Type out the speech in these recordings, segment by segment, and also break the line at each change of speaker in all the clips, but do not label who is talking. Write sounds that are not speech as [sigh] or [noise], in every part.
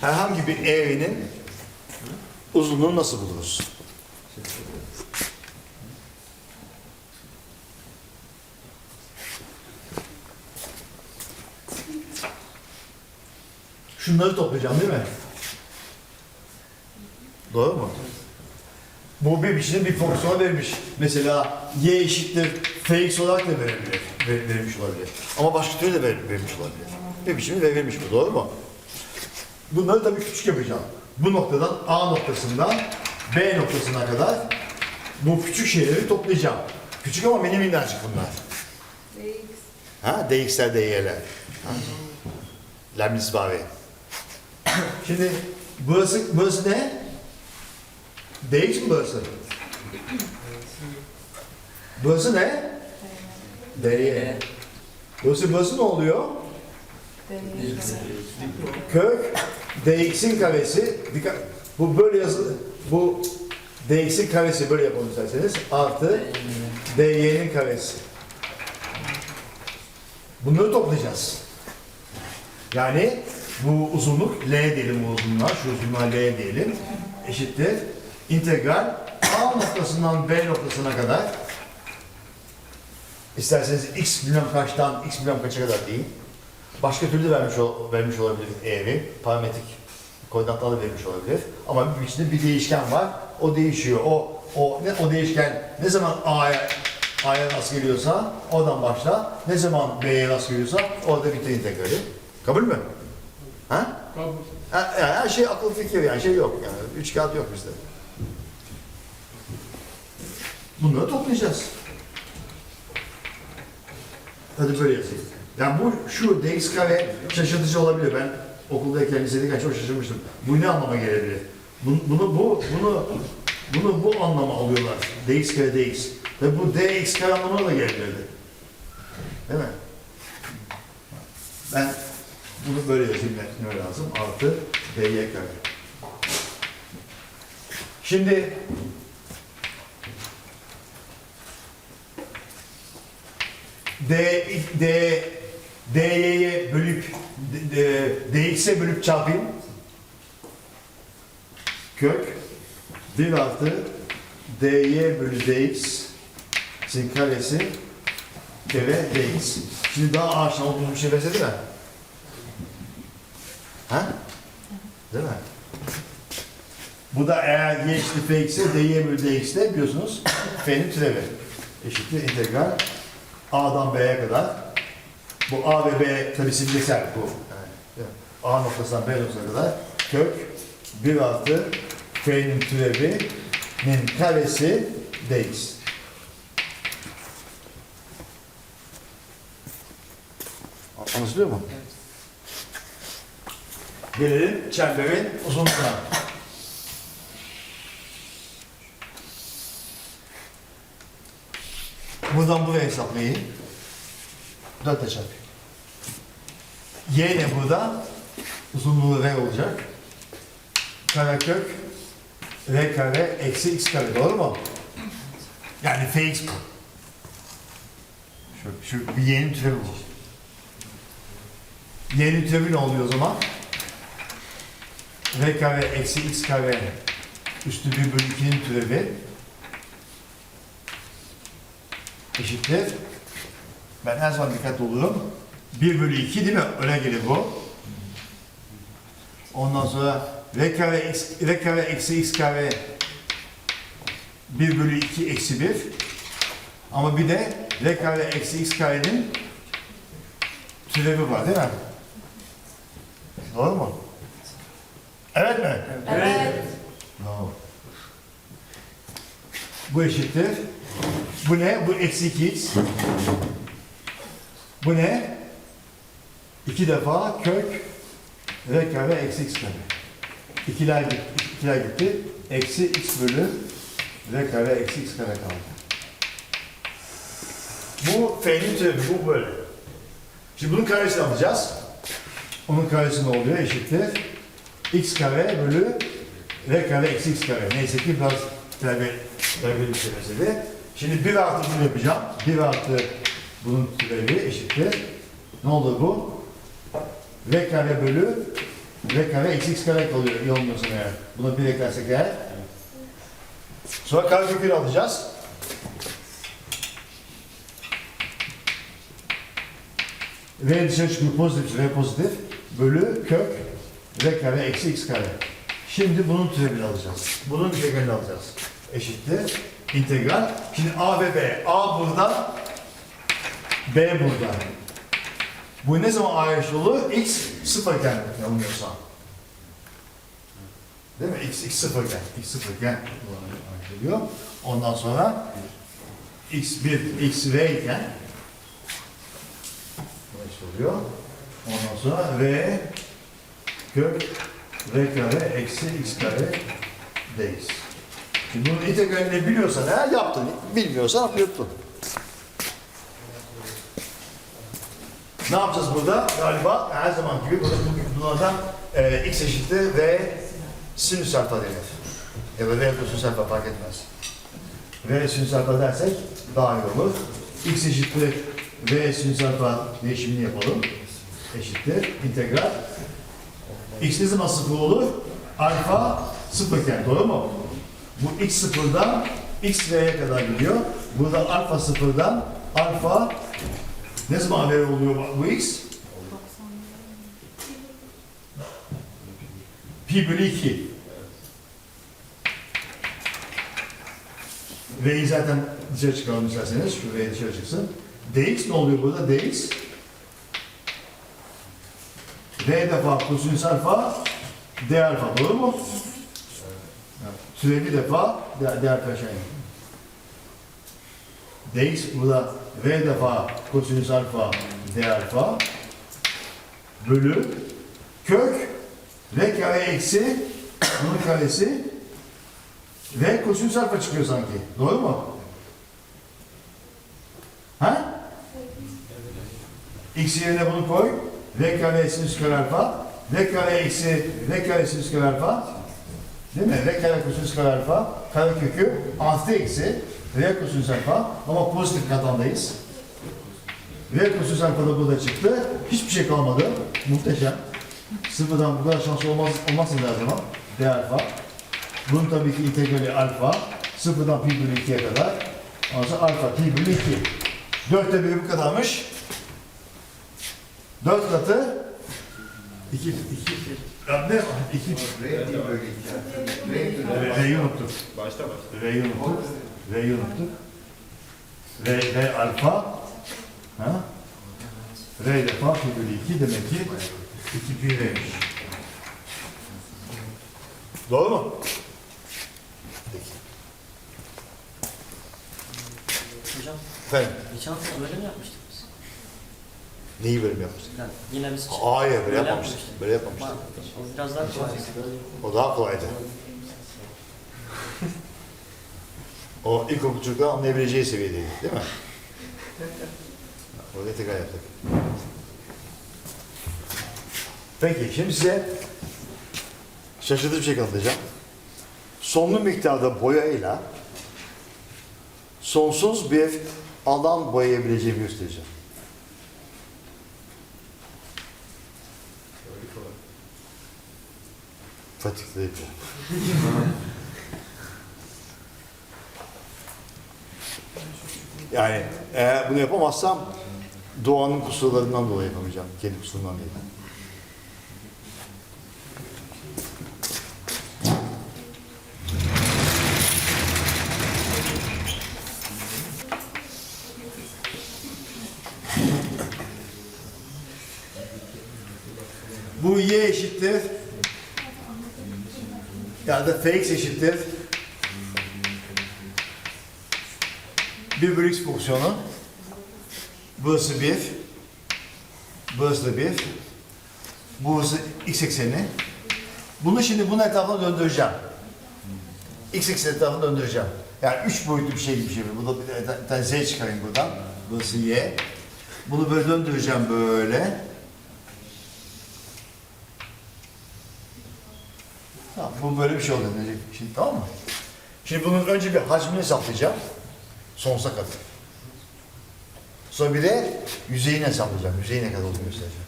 Herhangi bir eğrinin uzunluğunu nasıl buluruz? Şunları toplayacağım değil mi? Doğru mu? Bu bir biçimde bir fonksiyona verilmiş. Mesela y eşittir fx olarak da verebilir, ver- verilmiş olabilir. Ama başka türlü de ver- verilmiş olabilir. Bir biçimde verilmiş bu, doğru mu? Bunları tabii küçük yapacağım. Bu noktadan A noktasından B noktasına kadar bu küçük şeyleri toplayacağım. Küçük ama mini minnacık bunlar. Ha? DX'ler, DY'ler. Ha? Leibniz Bari. Şimdi burası, burası ne? DX mi burası? Burası ne? DY. Burası, burası ne oluyor? Kök dx'in karesi dikkat bu böyle yazılı bu dx'in karesi böyle yapalım isterseniz artı dy'nin karesi. Bunları toplayacağız. Yani bu uzunluk L diyelim bu uzunluğa, şu uzunluğa L diyelim. Eşittir. İntegral A noktasından B noktasına kadar isterseniz x bilmem kaçtan x bilmem kaça kadar değil. Başka türlü de vermiş, ol- vermiş olabilir eğri, parametrik koordinatlarla vermiş olabilir. Ama bir içinde bir değişken var, o değişiyor. O, o, ne, o değişken ne zaman A'ya A'ya rast geliyorsa oradan başla, ne zaman B'ye rast geliyorsa orada bitir integrali. Kabul mü? Ha?
Kabul.
Ha, yani her şey akıl fikir yani şey yok yani. Üç kağıt yok bizde. Bunları toplayacağız. Hadi böyle yazayım. Yani bu şu dx kare şaşırtıcı olabilir. Ben okuldayken lisedeyken çok şaşırmıştım. Bu ne anlama gelebilir? Bunu, bunu bu bunu bunu bu anlama alıyorlar. dx kare dx. Tabi bu dx kare anlamına da gelebilirdi. Değil mi? Ben bunu böyle yazayım ne, lazım? Artı dy. Şimdi D, D, DY'ye bölüp DX'e bölüp çarpayım. Kök 1 artı DY bölü DX sin karesi kere DX. Şimdi daha aşağı olduğumuz bir şey benzedi mi? Ha? Değil mi? Bu da eğer y eşittir f ise dy bölü dx de biliyorsunuz f'nin türevi. Eşittir integral a'dan b'ye kadar. Bu a ve b tabi simgesel bu. Yani, a noktasından b noktasına kadar kök 1 artı f'nin türevinin karesi dx. Anlaşılıyor mu? Gelelim çemberin uzunluğuna. Buradan buraya hesaplayın. 4 ile çarpayım. Y ne burada? Uzunluğu R olacak. Karekök R kare eksi x kare doğru mu? Yani fx bu. Şu, şu bir y'nin türevi bu. Y'nin türevi ne oluyor o zaman? R kare eksi x kare üstü 1 bölü 2'nin türevi eşittir. Ben her zaman dikkat olurum. 1 bölü 2 değil mi? Öne gelir bu. Ondan sonra r kare, x, r kare eksi x kare 1 bölü 2 eksi 1. Ama bir de r kare eksi x karenin türevi var değil mi? Doğru mu? Evet mi?
Evet.
Bravo. Bu eşittir. Bu ne? Bu eksi 2x. Bu ne? İki defa kök r kare eksi x kare. İkiler gitti. ikiler gitti. Eksi x bölü r kare eksi x kare kaldı. Bu f'nin türevi. Bu böyle. Şimdi bunun karesini alacağız. Onun karesi ne oluyor? Eşittir. x kare bölü r kare eksi x kare. Neyse ki biraz terbiyeli bir şey mesele. Şimdi 1 artı bunu yapacağım. 1 artı bunun türevi eşittir. Ne olur bu? V kare bölü V kare eksi x kare kalıyor yanılmıyorsam eğer. Buna bir eklersek eğer. Sonra karekökünü alacağız. V dışarı çıkıyor pozitif, V pozitif. Bölü kök V kare eksi x kare. Şimdi bunun türevini alacağız. Bunun integralini alacağız. Eşittir. İntegral. Şimdi A ve B. A burada. B burada. Bu ne zaman A eşit olur? X sıfırken yanılmıyorsam. Değil mi? X, X sıfırken. X sıfırken geliyor. Ondan sonra X1, XV iken eşit oluyor. Ondan sonra V kök V kare eksi X kare dx. Bunun integralini biliyorsan eğer yaptın. Bilmiyorsan yuttun. Ne yapacağız burada? Galiba her zaman gibi burada bunlardan e, x eşittir v sinüs alfa denir. Ya da v kosinüs alfa fark etmez. v sinüs alfa dersek daha iyi olur. x eşittir v sinüs alfa değişimini yapalım. Eşittir integral. x ne zaman sıfır olur? Alfa sıfırken doğru mu? Bu x sıfırdan x v'ye kadar gidiyor. Burada alfa sıfırdan alfa ne zaman v oluyor bu x? Pi bölü 2. V'yi zaten dışarı çıkaralım isterseniz. Şu V dışarı çıksın. dx ne oluyor burada? dx V defa kosinüs alfa d alfa doğru mu? Türevi defa d, d alfa şey. dx burada v defa kosinüs alfa d alfa bölü kök v kare eksi bunun karesi v kosinüs alfa çıkıyor sanki. Doğru mu? Ha? x yerine bunu koy. v kare sinüs kare alfa v kare eksi v kare sinüs kare alfa değil mi? v kare kosinüs kare alfa kare kökü artı eksi v kosinüs alfa ama pozitif katandayız. V kosinüs alfa da burada çıktı. Hiçbir şey kalmadı. Muhteşem. Sıfırdan bu kadar şanslı olmaz, olmazsınız her zaman. D alfa. Bunun tabii ki integrali alfa. Sıfırdan pi bölü 2'ye kadar. Ondan sonra alfa pi bölü 2. Dörtte biri bu kadarmış. Dört katı. İki, iki, ya İki, R'yi unuttuk.
Başta başta.
R'yi unuttuk. R'yi unuttuk. R, R alfa. Ha? R defa pi bölü 2 demek ki 2 pi R'miş. Doğru mu? Peki.
Hocam
Efendim,
geçen hafta böyle mi yapmıştık?
Neyi bölüm yapmıştık?
Yani yine biz
Hayır, böyle yapmamıştık. Böyle yapmamıştık.
o biraz daha kolay.
O daha kolaydı. o ilkokul çocukların anlayabileceği seviyedeydi, değil mi? Orada tekrar yaptık. Peki, şimdi size şaşırtıcı bir şey anlatacağım. Sonlu miktarda boyayla sonsuz bir alan boyayabileceğimi göstereceğim. Bu. Yani eğer bunu yapamazsam doğanın kusurlarından dolayı yapamayacağım. Kendi kusurumdan değil. Bu y eşittir. Da fx eşittir. 1 bölü x fonksiyonu. Burası 1. Burası da 1. Burası x ekseni. Bunu şimdi bunun etrafına döndüreceğim. X ekseni etrafına döndüreceğim. Yani üç boyutlu bir şey gibi bir şey. Burada bir tane z çıkarayım buradan. Burası y. Bunu böyle döndüreceğim böyle. Tamam, bu böyle bir şey oldu. Şimdi tamam mı? Şimdi bunun önce bir hacmini hesaplayacağım. Sonsuza kadar. Sonra bir de yüzeyini hesaplayacağım. Yüzeyi ne kadar olduğunu göstereceğim.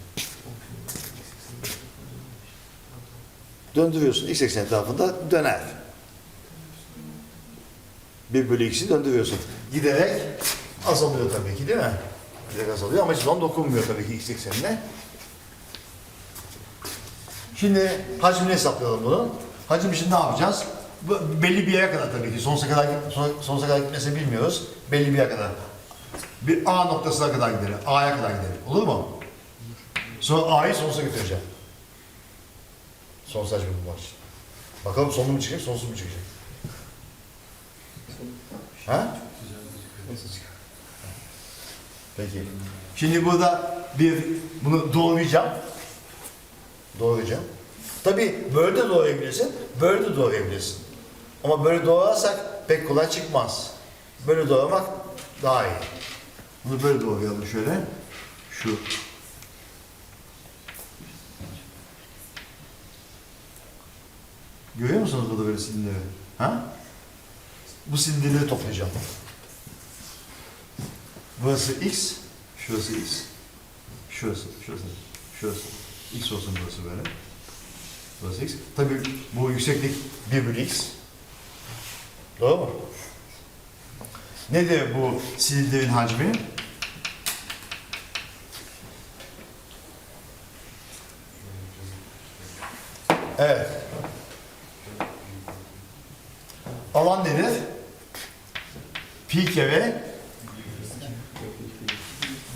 Döndürüyorsun. X eksen etrafında döner. 1 bölü x'i döndürüyorsun. Giderek azalıyor tabii ki değil mi? Giderek azalıyor ama hiçbir dokunmuyor tabii ki x eksenine. Şimdi hacmini hesaplayalım bunu. Hacim için ne yapacağız? Belli bir yere kadar tabii ki. Sonsuza kadar, son- sonsuza kadar gitmesini bilmiyoruz. Belli bir yere kadar. Bir A noktasına kadar gidelim. A'ya kadar gidelim. Olur mu? Sonra A'yı sonsuza götüreceğim. Sonsuz hacmi bulmak için. Bakalım sonlu mu çıkacak, sonsuz mu çıkacak? Ha? Peki. Şimdi burada bir bunu doğrayacağım. Doğrayacağım. Tabii böyle de doğrayabilirsin, böyle de doğrayabilirsin. Ama böyle doğrarsak pek kolay çıkmaz. Böyle doğramak daha iyi. Bunu böyle doğrayalım şöyle. Şu. Görüyor musunuz burada böyle silindirleri? Ha? Bu silindirleri toplayacağım. Burası x, şurası x. Şurası, şurası, şurası. X olsun burası böyle. Burası x. Tabii bu yükseklik 1 bölü x. Doğru mu? Nedir bu silindirin hacmi? Evet. Alan nedir? Pi kere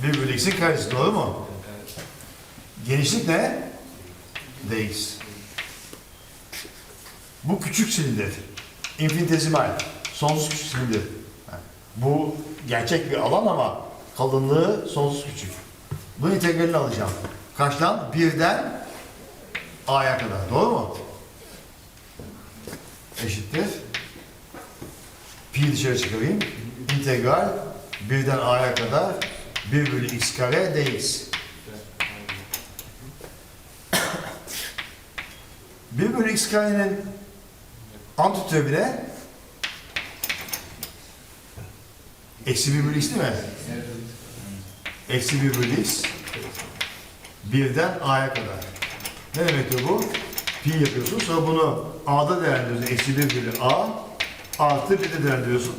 1 bölü x'in karesi doğru mu? Genişlik ne? dx. Bu küçük silindir. İnfinitezimal. Sonsuz küçük silindir. Bu gerçek bir alan ama kalınlığı sonsuz küçük. Bunun integralini alacağım. Kaçtan? Birden a'ya kadar. Doğru mu? Eşittir. Pi dışarı çıkarayım. İntegral birden a'ya kadar 1 bölü x kare dx. 1 bölü x karenin antitürbi ne? Eksi 1 bölü x değil mi? Eksi 1 bölü x. Birden a'ya kadar. Ne demektir bu? Pi yapıyorsun. Sonra bunu a'da değerlendiriyorsun. Eksi 1 bölü a. Artı 1 de değerlendiriyorsun.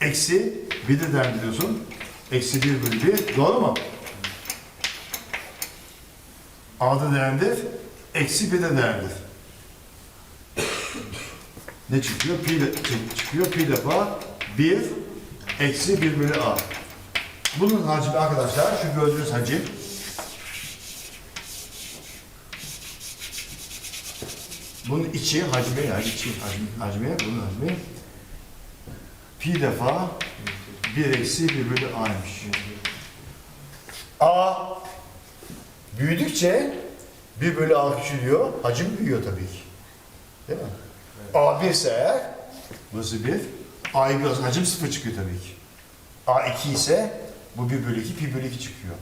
Eksi 1 de değerlendiriyorsun. Eksi 1 bölü 1. Doğru mu? A'da değerlendir. Eksi 1 de değerlendir. Ne çıkıyor? Pi de çık- çıkıyor. Pi defa 1 eksi 1 bölü a. Bunun hacmi arkadaşlar şu gördüğünüz hacim. Bunun içi hacmi yani içi hacmi, hacmi bunun hacmi. Pi defa 1 eksi 1 bölü a'ymış. A büyüdükçe 1 bölü a küçülüyor. Hacim büyüyor tabii ki. Değil mi? A 1 ise eğer, burası 1, A'yı biraz hacim 0 çıkıyor tabii ki. A 2 ise bu 1 bölü 2, pi bölü 2 çıkıyor.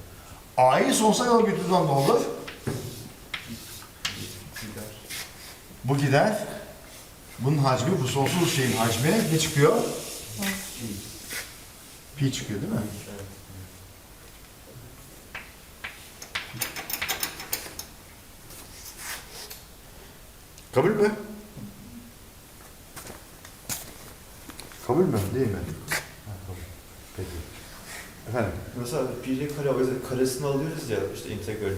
A'yı sonsuza kadar götürdüğü zaman ne olur? Bu gider. Bunun hacmi, bu sonsuz şeyin hacmi ne çıkıyor? Pi çıkıyor değil mi? Kabul mü? Kabul mü? Değil mi? Ha, kabul. Peki. Efendim?
Mesela pi kare karesini alıyoruz ya işte integrali.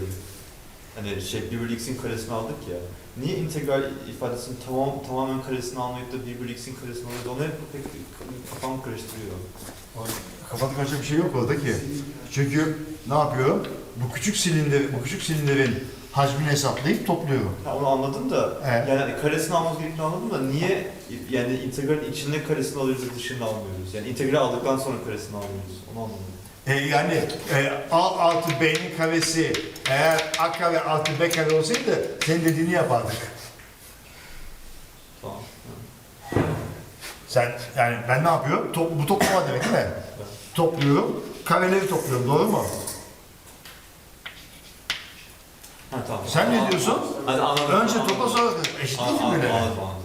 Hani şey 1 bölü x'in karesini aldık ya. Niye integral ifadesinin tamam tamamen karesini almayıp da 1 bölü x'in karesini alıyoruz? Onu hep pek kafam karıştırıyor.
Kafada karışacak bir şey yok orada ki. Çünkü ne yapıyorum? Bu küçük silindir, bu küçük silindirin hacmini hesaplayıp topluyorum.
Ha, onu anladım da
Evet.
yani karesini almamız gerektiğini anladım da niye yani integralin içinde karesini alıyoruz da dışında almıyoruz? Yani integral aldıktan sonra karesini almıyoruz. Onu anladım.
E, yani e, a artı b'nin karesi eğer a kare artı b kare olsaydı senin dediğini yapardık.
Tamam.
Sen yani ben ne yapıyorum? Top, bu toplama demek değil mi? Topluyorum. Kareleri topluyorum. Doğru mu?
Ha, tamam.
Sen ne diyorsun?
Hadi anladım.
Önce
anladım.
topla sonra eşit değil ki
Anladım,
böyle.
anladım, anladım.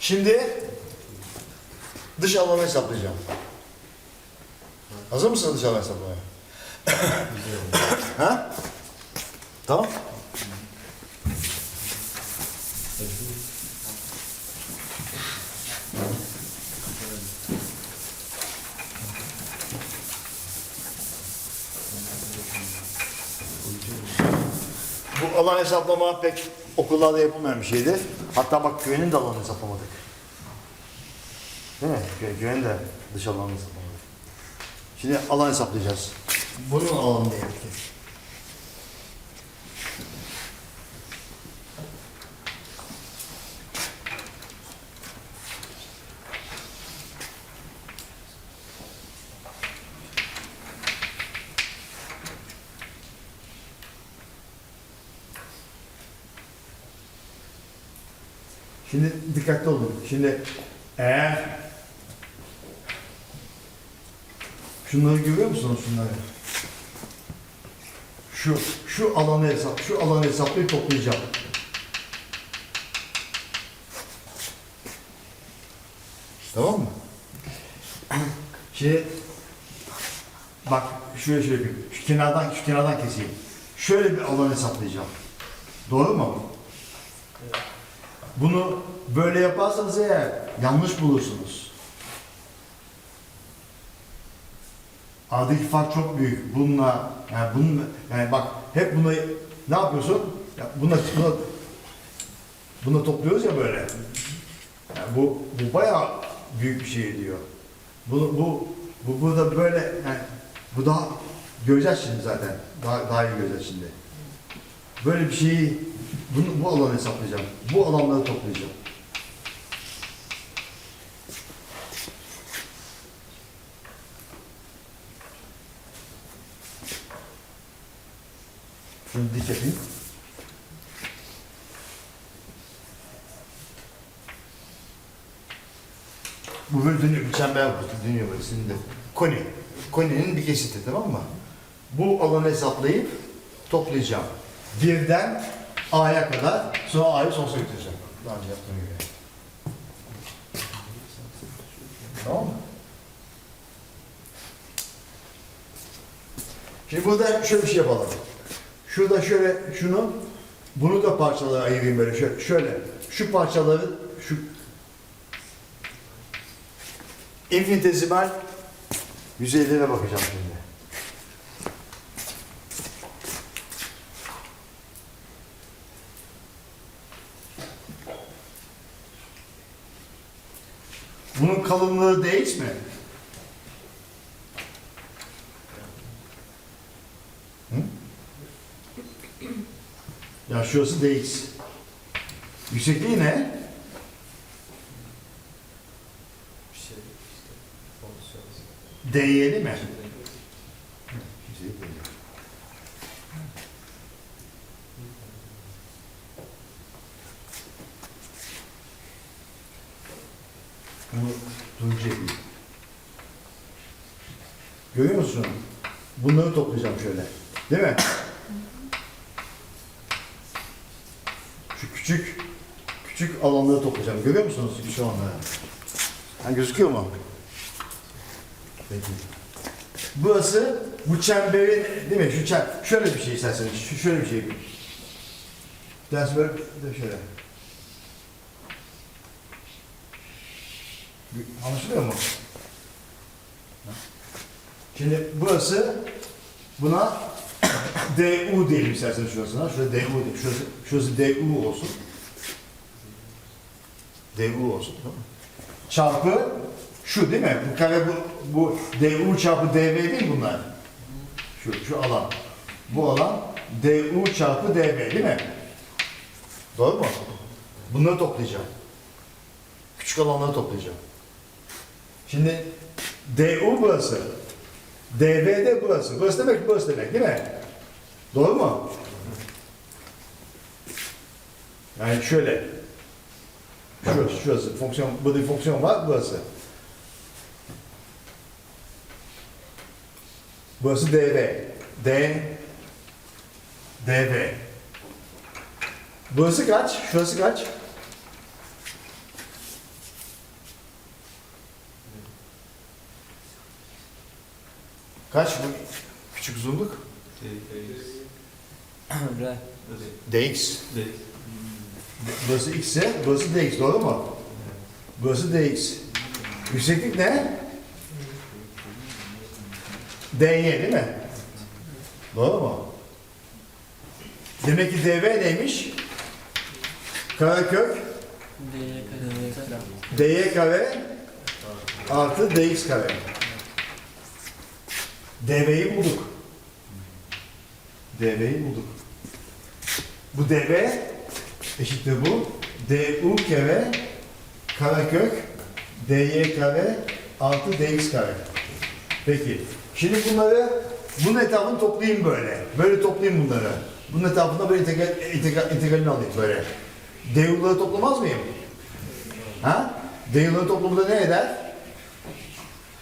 Şimdi dış alanı hesaplayacağım. Hazır mısınız dış alanı hesaplamaya? ha? Tamam. Alan hesaplama pek okullarda yapılmayan bir şeydi. Hatta bak güvenin de alanı hesaplamadık. Değil mi? Gü- de dış alanı hesaplamadık. Şimdi alan hesaplayacağız. Bunun alanı yaptı? Şimdi dikkatli olun. Şimdi eğer şunları görüyor musunuz şunları? Şu şu alanı hesap, şu alanı hesaplayıp toplayacağım. Tamam mı? Şimdi bak şöyle şöyle yapayım. Şu kenardan şu kenardan keseyim. Şöyle bir alan hesaplayacağım. Doğru mu? Bunu böyle yaparsanız eğer yanlış bulursunuz. Aradaki fark çok büyük. Bununla yani bunun yani bak hep bunu ne yapıyorsun? Ya buna buna bunu topluyoruz ya böyle. Yani bu bu bayağı büyük bir şey ediyor. Bu bu bu burada böyle yani bu daha göreceğiz şimdi zaten. Daha daha iyi göreceğiz şimdi. Böyle bir şeyi bunu, bu alanı hesaplayacağım. Bu alanları toplayacağım. Şunu dik yapayım. Bu böyle dönüyor, bir çember var, dönüyor böyle şimdi. Koni. Koni'nin bir kesiti tamam mı? Bu alanı hesaplayıp toplayacağım. Birden A'ya kadar, sonra A'yı sonsuza götüreceğim. Daha önce yaptığım gibi. Tamam mı? Şimdi burada şöyle bir şey yapalım. Şurada şöyle şunu, bunu da parçalara ayırayım böyle şöyle. şöyle. Şu parçaları, şu infinitesimal yüzeylere bakacağım şimdi. Bunun kalınlığı dx mi? Hı? Ya şurası dx. Yüksekliği ne?
Şey
dy'li mi? Yükseklik değil. Bunu duracak Görüyor musun? Bunları toplayacağım şöyle. Değil mi? Şu küçük küçük alanları toplayacağım. Görüyor musunuz küçük alanları? Ha, gözüküyor mu? Peki. Burası bu çemberin değil mi? Şu çem, şöyle bir şey isterseniz. Şu, şöyle bir şey. Ders böyle de şöyle. Anlaşılıyor mu? Şimdi burası buna DU diyelim isterseniz şurasına. Şurada DU diyelim. Şurası, şurası DU olsun. DU olsun tamam? Çarpı şu değil mi? Bu kare bu, bu DU çarpı DV değil bunlar? Şu, şu alan. Bu alan DU çarpı DV değil mi? Doğru mu? Bunları toplayacağım. Küçük alanları toplayacağım. Şimdi DU burası. DV de burası. Burası demek burası demek değil mi? Doğru mu? Yani şöyle. Şurası, şurası. Fonksiyon, burada bir fonksiyon var, burası. Burası DV. D, DV. Burası kaç? Şurası kaç? Kaç bu küçük uzunluk?
Re.
dx. Burası x ise burası dx doğru mu? Burası dx. Yükseklik ne? dy değil mi? Doğru mu? Demek ki dv neymiş? Karekök
D'ye
dy kare artı dx kare. dv'yi bulduk. dv'yi bulduk. Bu dv eşittir bu. du kare karekök dy kare artı dx kare. Peki. Şimdi bunları bunun etrafını toplayayım böyle. Böyle toplayayım bunları. Bunun etrafında böyle integral, integral, integralini alayım böyle. Du'ları toplamaz mıyım? Ha? Du'ların toplamında ne eder?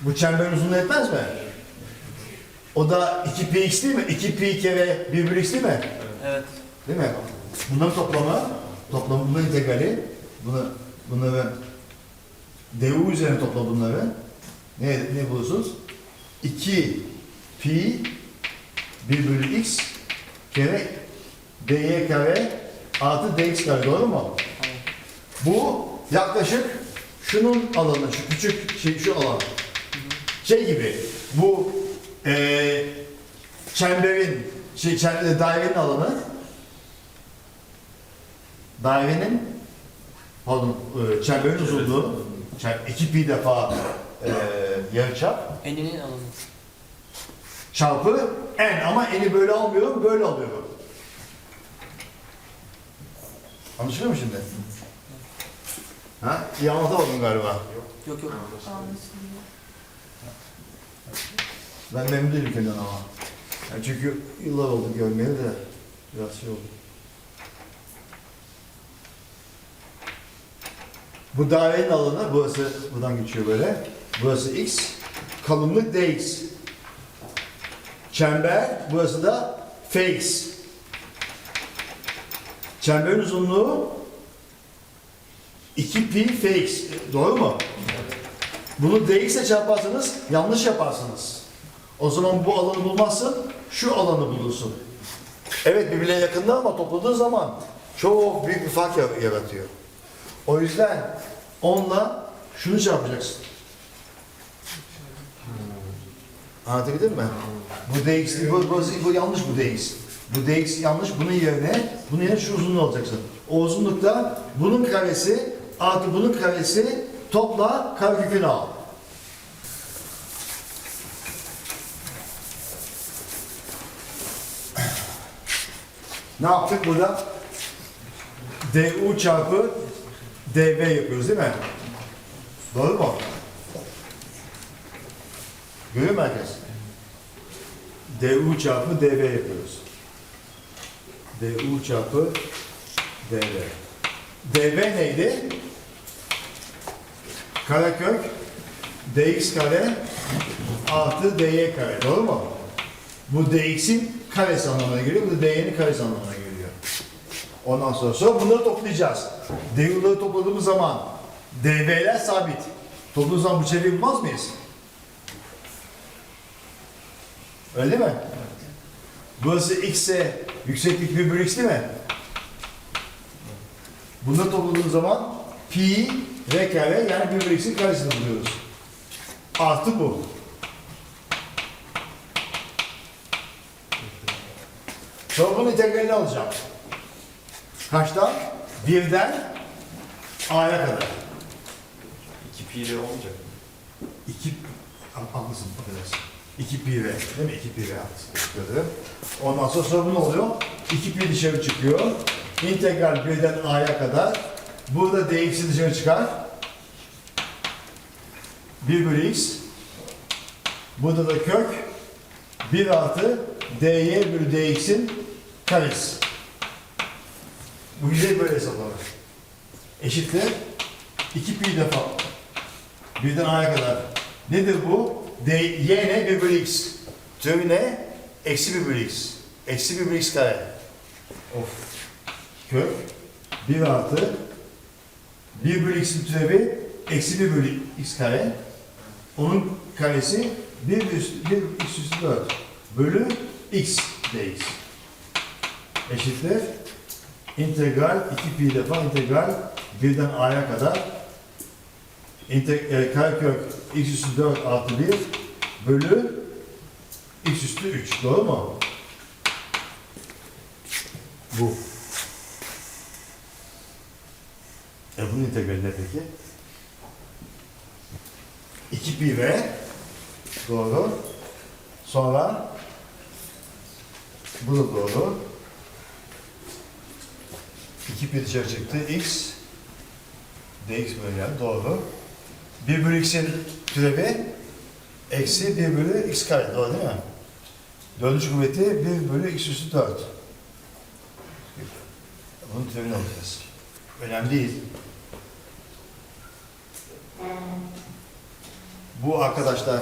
Bu çemberin uzunluğu etmez mi? O da 2px değil mi? 2pi kere 1 bölü x değil mi?
Evet.
Değil mi? Bunların toplamı, toplamı bunların integrali, bunu, bunları du üzerine topla bunları. Ne, ne bulursunuz? 2 pi 1 bölü x kere dy kare artı dx kare doğru mu? Bu yaklaşık şunun alanı, şu küçük şey, şu alan. Şey gibi, bu eee çemberin, şey, çem- dairenin alanı, dairenin, pardon, eee, çemberin uzunluğu, çem, 2 pi defa eee yarıçap,
Eninin alanı.
çarpı n ama n'i böyle almıyorum, böyle alıyorum. Anlaşılıyor mu şimdi? Ha? İyi anlatamadım galiba.
Yok yok.
Ben memnun değilim kendimden ama. Yani çünkü yıllar oldu görmeyeli de biraz şey oldu. Bu dairenin alanı, burası buradan geçiyor böyle. Burası x, kalınlık dx. Çember, burası da fx. Çemberin uzunluğu 2 pi fx. Doğru mu? Bunu dx ile çarparsanız yanlış yaparsınız. O zaman bu alanı bulmazsın, şu alanı bulursun. Evet birbirine yakında ama topladığın zaman çok büyük bir fark yar- yaratıyor. O yüzden onunla şunu çarpacaksın. Anlatabildim mi? Bu dx, bu, bu, bu yanlış bu dx. Bu dx yanlış, bunun yerine, bunun yerine şu uzunluğu alacaksın. O uzunlukta bunun karesi artı bunun karesi topla karekökünü al. Ne yaptık burada? du çarpı dv yapıyoruz değil mi? Doğru mu? Görüyor mu herkes? du çarpı dv yapıyoruz. du çarpı dv. dv neydi? Karekök dx kare artı dy kare. Doğru mu? Bu dx'in karesi anlamına geliyor. Bu dy'nin karesi anlamına geliyor. Ondan sonra, sonra bunları toplayacağız. du'ları topladığımız zaman dv'ler sabit. Topladığımız zaman bu çevreyi bulmaz mıyız? Öyle değil mi? Burası x ise yükseklik 1 bölü x değil mi? Bunları topladığımız zaman pi r kare yani 1 bölü x'in karesini buluyoruz. Artı bu. Sonra bunun integralini alacağım. Kaçtan? Birden a'ya kadar.
2 pi ile olmayacak.
2 haklısın affedersin. 2 pi r değil mi? 2 pi r haklısın. Ondan sonra sonra bu ne oluyor? 2 pi dışarı çıkıyor. İntegral birden a'ya kadar. Burada dx'i dışarı çıkar. 1 bölü x. Burada da kök 1 artı dy bölü dx'in karesi. Bu yüzey böyle hesaplanır. Eşittir 2 pi defa birden a'ya kadar. Nedir bu? D, y ne? 1 bölü x. Türevi ne? Eksi 1 bölü x. Eksi 1 bölü x kare. Of. Kök 1 artı 1 bölü x'in türevi eksi 1 bölü x kare. Onun karesi 1 üstü 1 x üstü 4 bölü x dx eşittir integral 2 pi defa integral 1'den a'ya kadar e, karekök x üstü 4 artı 1 bölü x üstü 3 doğru mu? Bu. E bunun integrali ne peki? 2 pi v doğru. Sonra bu da doğru. 2 pi dışarı çıktı. x dx böyle yani doğru. 1 bölü x'in türevi eksi 1 bölü x kare doğru değil mi? Dördüncü kuvveti 1 bölü x üstü 4. Bunun türevini alacağız. Önemli değil. Bu arkadaşlar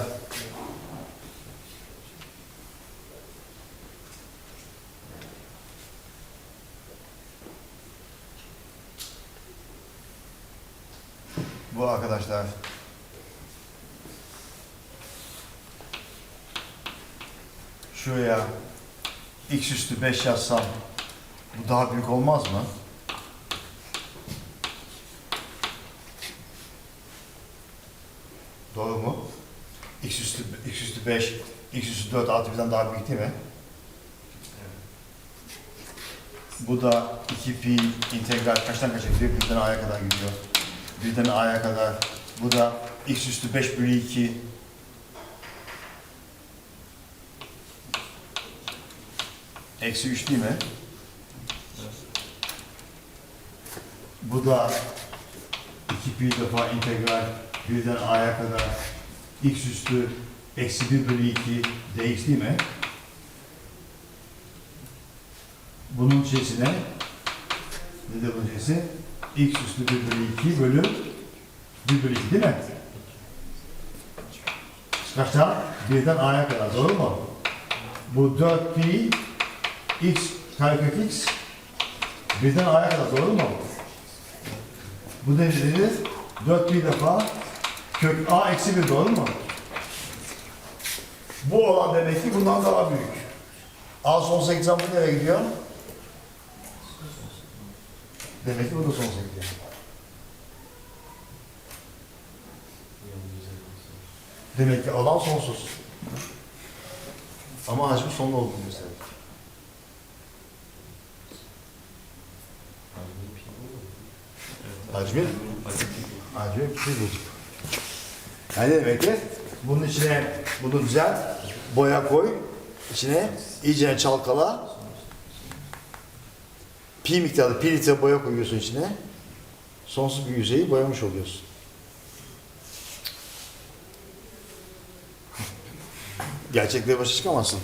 bu arkadaşlar şuraya x üstü 5 yazsam bu daha büyük olmaz mı? Doğru mu? x üstü, x üstü 5, x üstü 4 artı birden daha büyük değil mi? Bu da 2 pi integral kaçtan kaça gidiyor? Birden a'ya kadar gidiyor. Birden a'ya kadar. Bu da x üstü 5 bölü 2. Eksi 3 değil mi? Bu da 2 pi defa integral birden a'ya kadar x üstü eksi 1 bölü 2 dx değil mi? Bunun şeysine ne de bunun şeysi? X üstü 1 bölü 2 bölü 1 bölü 2 değil mi? Kaçtan? Birden a'ya kadar doğru mu? Bu 4 pi x karekök x birden a'ya kadar doğru mu? Bu ne dedi? 4 pi defa kök a eksi 1 doğru mu? Bu olan demek ki bundan daha büyük. A sonsuza gitsem bu nereye gidiyor? Demek ki bu da sonsuza gidiyor. Demek ki alan sonsuz. Ama hacmi sonlu olduğunu gösterir. Hacmi? Hacmi bir şey. Yani demek ki? Bunun içine bunu düzelt, boya koy, içine iyice çalkala. Pi miktarı, pi litre boya koyuyorsun içine. Sonsuz bir yüzeyi boyamış oluyorsun. [laughs] Gerçekliğe başa çıkamazsın.